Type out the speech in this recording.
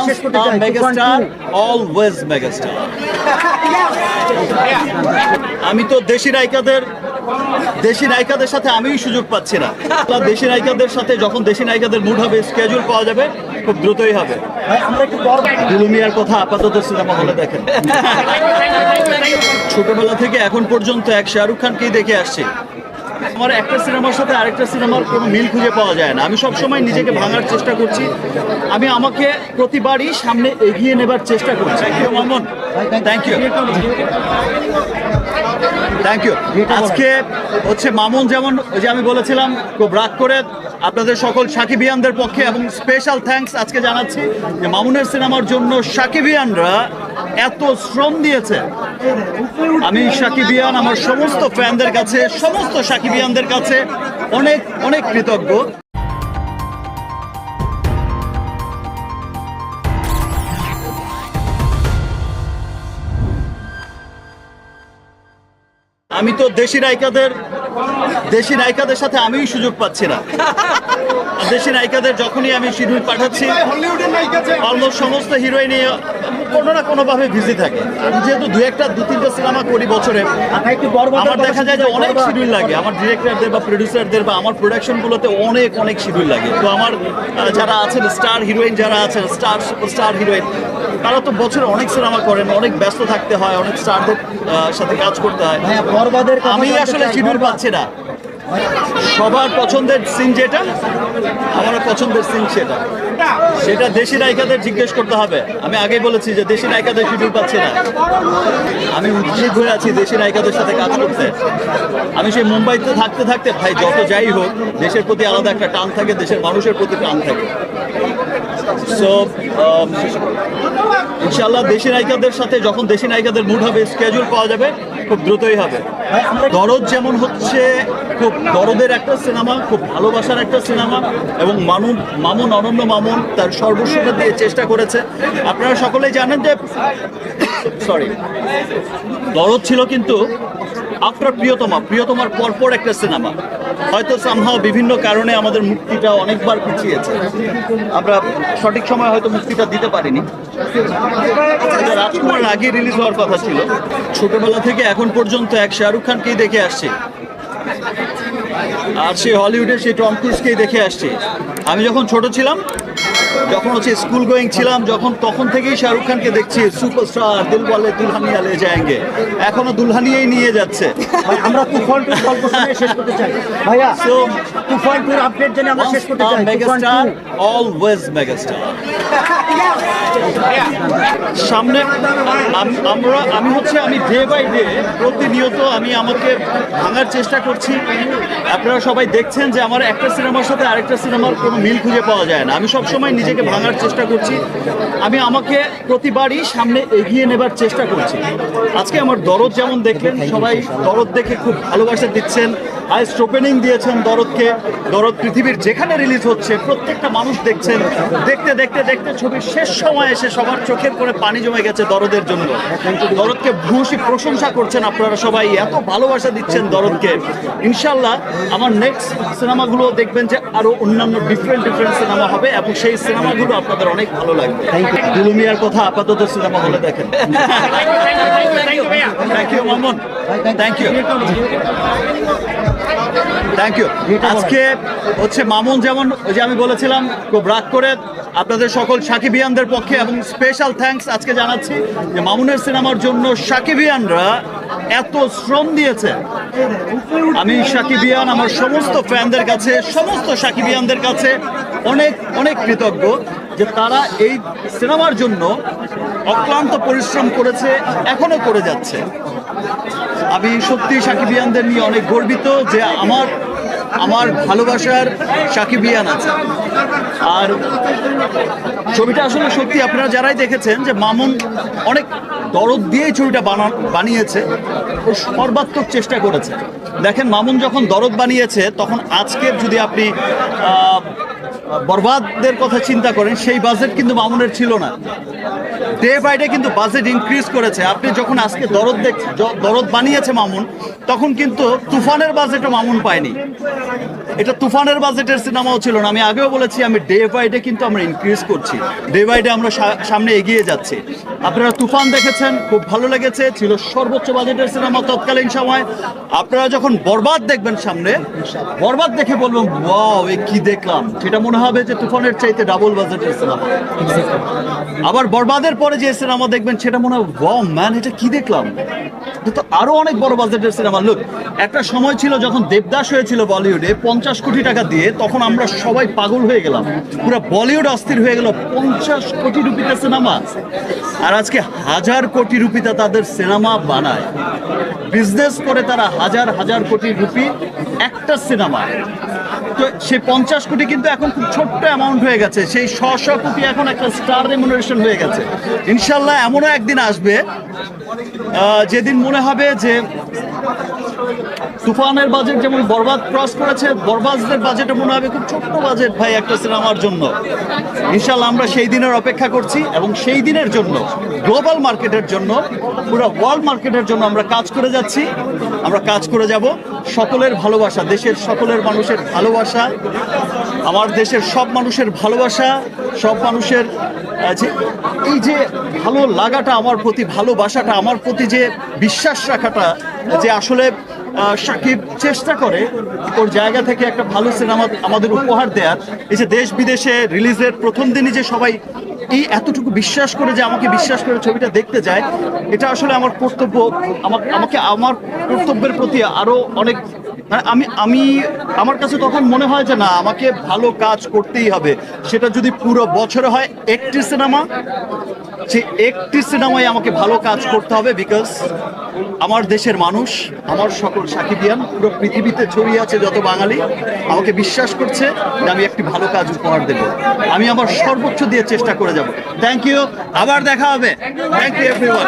শেষ করতে চাই মেগাস্টার অলওয়েজ মেগাস্টার আমি তো দেশি নায়িকাদের দেশি নায়িকাদের সাথে আমিই সুযোগ পাচ্ছি না। দেশি নায়িকাদের সাথে যখন দেশি নায়িকাদের মুড হবে স্কেজুল পাওয়া যাবে খুব দ্রুতই হবে। দুলুমিয়ার কথা আপাতত সিনেমা হলে দেখেন। ছোটবেলা থেকে এখন পর্যন্ত এক শাহরুখ খানকেই দেখে আসছি। আমার একটা সিনেমার সাথে আরেকটা সিনেমার কোনো মিল খুঁজে পাওয়া যায় না। আমি সবসময় নিজেকে ভাঙার চেষ্টা করছি। আমি আমাকে প্রতিবারই সামনে এগিয়ে নেবার চেষ্টা করছি। Thank you thank you thank you আজকে হচ্ছে মামুন যেমন ওই যে আমি বলেছিলাম খুব রাগ করে আপনাদের সকল সাকিবিয়ানদের পক্ষে এবং স্পেশাল থ্যাঙ্কস আজকে জানাচ্ছি যে মামুনের সিনেমার জন্য সাকিবিয়ানরা এত শ্রম দিয়েছে। আমি সাকিবিয়ান আমার সমস্ত ফ্যানদের কাছে সমস্ত সাকিবিয়ানদের কাছে অনেক অনেক কৃতজ্ঞ। আমি তো দেশি নায়িকাদের দেশি নায়িকাদের সাথে আমিই সুযোগ পাচ্ছি না। দেশি নায়িকাদের যখনই আমি শিডিউল পাঠাচ্ছি অলমোস্ট সমস্ত হিরোইনই কোনো না কোনোভাবে বিজি থাকে। আমি যেহেতু দু একটা, দু তিনটা সিনেমা করি বছরে, আমার দেখা যায় যে অনেক শিডিউল লাগে। আমার ডিরেক্টরদের বা প্রডিউসারদের বা আমার প্রোডাকশনগুলোতে অনেক অনেক শিডিউল লাগে। তো আমার যারা আছেন স্টার হিরোইন যারা আছেন স্টার সুপারস্টার হিরোইন তারা তো বছরে অনেক সিনেমা করেন অনেক ব্যস্ত থাকতে হয় অনেক স্টারদের সাথে কাজ করতে হয়। আমি আসলে শিডিউল পাচ্ছি না। সবার পছন্দের সিন যেটা আমার পছন্দের সিন সেটা। সেটা দেশি নায়িকাদের জিজ্ঞেস করতে হবে। আমি আগে বলেছি যে দেশি নায়িকাদের শিডিউল পাচ্ছি না। আমি উদ্যোগ হয়ে আছি দেশি নায়িকাদের সাথে কাজ করতে। আমি সেই মুম্বাইতে থাকতে থাকতে ভাই যত যাই হোক দেশের প্রতি আলাদা একটা টান থাকে দেশের মানুষের প্রতি টান থাকে। সো ইনশাল্লাহ দেশি নায়িকাদের সাথে যখন দেশি নায়িকাদের মুড হবে স্কেজুল পাওয়া যাবে খুব দ্রুতই হবে। দরদ যেমন হচ্ছে খুব দরদের একটা সিনেমা খুব ভালোবাসার একটা সিনেমা এবং মামুন মামুন অনন্য মামুন তার সর্বস্বতা দিয়ে চেষ্টা করেছে। আপনারা সকলেই জানেন যে সরি দরদ ছিল কিন্তু আফটার প্রিয়তমা প্রিয়তমার পরপর একটা সিনেমা। হয়তো সামহাও বিভিন্ন কারণে আমাদের মুক্তিটা অনেকবার পিছিয়েছে। আমরা সঠিক সময় হয়তো মুক্তিটা দিতে পারিনি। রাজকুমার আগে রিলিজ হওয়ার কথা ছিল। ছোটবেলা থেকে এখন পর্যন্ত এক শাহরুখ খানকেই দেখে আসছে। আর সেই হলিউডে সেই টম ক্রুজকেই দেখে আসছে। আমি যখন ছোট ছিলাম যখন হচ্ছে স্কুল গোয়িং ছিলাম যখন তখন থেকেই শাহরুখ খানকে দেখছি সুপারস্টার দিল বলে দুলহানিয়া লে যায়গে এখনও দুলহানিয়াই নিয়ে যাচ্ছে। ভাই আমরা তুফান টুর গল্প শুনে শেষ করতে চাই। ভাইয়া So, তুফান টুর আপডেট জেনে আমরা শেষ করতে চাই। মেগাস্টার অলওয়েজ মেগাস্টার সামনে আমরা আমি হচ্ছে আমি ডে বাই ডে প্রতিনিয়ত আমি আমাকে ভাঙার চেষ্টা করছি। আপনারা সবাই দেখছেন যে আমার একটা সিনেমার সাথে আরেকটা সিনেমার কোনো মিল খুঁজে পাওয়া যায় না। আমি সবসময় নিজেকে ভাঙার চেষ্টা করছি। আমি আমাকে প্রতিবারই সামনে এগিয়ে নেবার চেষ্টা করছি। আজকে আমার দরদ যেমন দেখলেন, সবাই দরদ দেখে খুব ভালোবাসা দিচ্ছেন। হাইস্ট ওপেনিং দিয়েছেন দরদকে। দরদ পৃথিবীর যেখানে রিলিজ হচ্ছে প্রত্যেকটা মানুষ দেখছেন। দেখতে দেখতে দেখতে ছবির শেষ সময় এসে সবার চোখের করে পানি জমে গেছে দরদের জন্য। দরদকে ভূয়সী প্রশংসা করছেন আপনারা সবাই। এত ভালোবাসা দিচ্ছেন দরদকে। ইনশাল্লাহ আমার নেক্সট সিনেমাগুলো দেখবেন যে আরও অন্যান্য ডিফারেন্ট ডিফারেন্ট সিনেমা হবে এবং সেই সিনেমাগুলো আপনাদের অনেক ভালো লাগবে। দুলুমিয়ার কথা আপাতত সিনেমা হলে দেখেন। Thank you thank you thank you আজকে হচ্ছে মামুন যেমন ওই যে আমি বলেছিলাম, খুব রাগ করে আপনাদের সকল সাকিবিয়ানদের পক্ষে এবং স্পেশাল থ্যাঙ্কস আজকে জানাচ্ছি যে মামুনের সিনেমার জন্য সাকিবিয়ানরা এত শ্রম দিয়েছে। আমি সাকিবিয়ান, আমার সমস্ত ফ্যানদের কাছে, সমস্ত সাকিবিয়ানদের কাছে অনেক অনেক কৃতজ্ঞ যে তারা এই সিনেমার জন্য অক্লান্ত পরিশ্রম করেছে, এখনও করে যাচ্ছে। আমি সত্যি সাকিবিয়ানদের নিয়ে অনেক গর্বিত যে আমার আমার ভালোবাসার সাকিবিয়ান আছে। আর ছবিটা আসলে সত্যি আপনারা যারাই দেখেছেন যে মামুন অনেক দরদ দিয়েই ছবিটা বানা, বানিয়েছে, ও সর্বাত্মক চেষ্টা করেছে। দেখেন মামুন যখন দরদ বানিয়েছে, তখন আজকের যদি আপনি আহ, বরবাদের কথা চিন্তা করেন সেই বাজেট কিন্তু মামুনের ছিল না। ডে বাই ডে কিন্তু বাজেট ইনক্রিজ করেছে। আপনি যখন আজকে দরদ দেখ দরদ বানিয়েছে মামুন তখন কিন্তু তুফানের বাজেটও মামুন পায়নি। এটা তুফানের বাজেটের সিনেমাও ছিল না। আমি আগেও বলেছি আমি ডে বাই ডে কিন্তু আমরা ইনক্রিজ করছি। ডে বাই ডে আমরা সামনে এগিয়ে যাচ্ছি। আপনারা তুফান দেখেছেন খুব ভালো লেগেছে ছিল সর্বোচ্চ বাজেটের সিনেমা তৎকালীন সময়। আপনারা যখন বরবাদ দেখবেন সামনে বরবাদ দেখে বলবেন ওয়াও এ কি দেখলাম? সেটা মনে হবে যে তুফানের চাইতে ডাবল বাজেটের সিনেমা আবার বরবাদের পরে যে সিনেমা দেখবেন, সেটা মনে হয় ওয়াও ম্যান এটা কি দেখলাম? তো আরও অনেক বড় বাজেটের সিনেমা লুক একটা সময় ছিল যখন দেবদাস হয়েছিল বলিউডে, পঞ্চাশ কোটি টাকা দিয়ে, তখন আমরা সবাই পাগল হয়ে গেলাম। পুরো বলিউড অস্থির হয়ে গেল, পঞ্চাশ কোটি রুপিতে সিনেমা আর আজকে হাজার কোটি রুপিতে তাদের সিনেমা বানায়। বিজনেস করে তারা হাজার হাজার কোটি রুপি একটা সিনেমা তো সেই পঞ্চাশ কোটি কিন্তু এখন খুব ছোট্ট অ্যামাউন্ট হয়ে গেছে। সেই শ শ কোটি এখন একটা স্টার রেমুনারেশন হয়ে গেছে। ইনশাল্লাহ এমনও একদিন আসবে যেদিন মনে হবে যে তুফানের বাজেট যেমন বরবাদ ক্রস করেছে, বরবাজদের বাজেটে মনে হবে খুব ছোট্ট বাজেট ভাই একটা সিনেমার জন্য। ইনশাল্লাহ আমরা সেই দিনের অপেক্ষা করছি এবং সেই দিনের জন্য গ্লোবাল মার্কেটের জন্য, পুরো ওয়ার্ল্ড মার্কেটের জন্য আমরা কাজ করে যাচ্ছি। আমরা কাজ করে যাব সকলের ভালোবাসা, দেশের সকলের মানুষের ভালোবাসা, আমার দেশের সব মানুষের ভালোবাসা, সব মানুষের যে এই যে ভালো লাগাটা, আমার প্রতি ভালোবাসাটা, আমার প্রতি যে বিশ্বাস রাখাটা, যে আসলে সাকিব চেষ্টা করে, ওর জায়গা থেকে একটা ভালো সিনেমা আমাদের উপহার দেওয়ার এই যে দেশ বিদেশে রিলিজের প্রথম দিনই যে সবাই এই এতটুকু বিশ্বাস করে যে আমাকে বিশ্বাস করে ছবিটা দেখতে যায়, এটা আসলে আমার কর্তব্য। আমাকে আমাকে আমার কর্তব্যের প্রতি আরও অনেক মানে আমি আমি, আমার কাছে তখন মনে হয় যে না, আমাকে ভালো কাজ করতেই হবে। সেটা যদি পুরো বছরে হয়, একটি সিনেমা, সেই একটি সিনেমায় আমাকে ভালো কাজ করতে হবে বিকজ আমার দেশের মানুষ, আমার সকল সাকিবিয়ান, পুরো পৃথিবীতে ছড়িয়ে আছে যত বাঙালি, আমাকে বিশ্বাস করছে যে আমি একটি ভালো কাজ উপহার দেব। আমি আমার সর্বোচ্চ দিয়ে চেষ্টা করে যাব। থ্যাংক ইউ আবার দেখা হবে। Thank you everyone